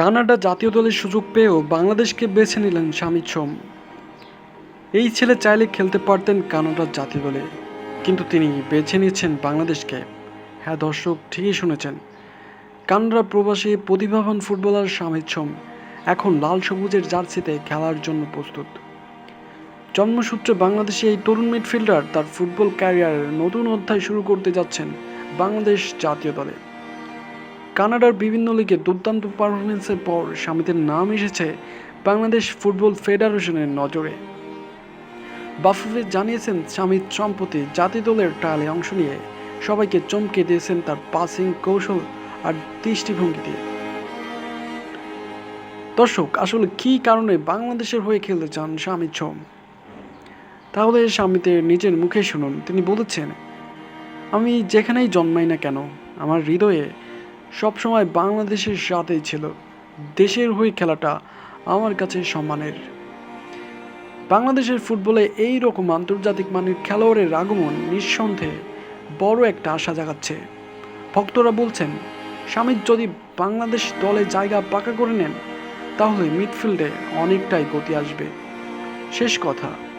Canada জাতীয় দলের সুযোগ পেয়েও বাংলাদেশকে বেছে নিলেন শামিদ সোম। এই ছেলে চাইলে খেলতে পারতেন কানাডার জাতীয় দলে, কিন্তু তিনি বেছে নিয়েছেন বাংলাদেশকে। হ্যাঁ দর্শক, ঠিকই শুনেছেন। কানাডা প্রবাসী প্রতিভাবান ফুটবলার শামিদ সোম এখন লাল সবুজের জার্সিতে খেলার জন্য প্রস্তুত। জন্মসূত্রে বাংলাদেশি এই তরুণ মিডফিল্ডার তার ফুটবল ক্যারিয়ারের নতুন অধ্যায় শুরু করতে যাচ্ছেন বাংলাদেশ জাতীয় দলে। কানাডার বিভিন্ন লিগে দুর্দান্ত পারফরমেন্সের পর স্বামীদের নাম এসেছে বাংলাদেশ ফুটবল ফেডারেশনের নজরে। বাফুফে জানিয়েছেন স্বামীর সম্প্রতি জাতি দলের ট্রায়ালে অংশ নিয়ে সবাইকে চমকে দিয়েছেন তার পাসিং কৌশল আর দৃষ্টিভঙ্গি দিয়ে। দর্শক, আসলে কী কারণে বাংলাদেশের হয়ে খেলতে চান স্বামী সোম তাহলে স্বামীতে নিজের মুখে শুনুন। তিনি বলেছেন, আমি যেখানেই জন্মাই না কেন, আমার হৃদয়ে সবসময় বাংলাদেশের সাথেই ছিল। দেশের হয়ে খেলাটা আমার কাছে সম্মানের। বাংলাদেশের ফুটবলে এই রকম আন্তর্জাতিক মানের খেলোয়াড়ের আগমন নিঃসন্দেহে বড় একটা আশা জাগাচ্ছে। ভক্তরা বলছেন, স্বামী, যদি বাংলাদেশ দলে জায়গা পাকা করে নেন, তাহলে মিডফিল্ডে অনেকটাই গতি আসবে। শেষ কথা।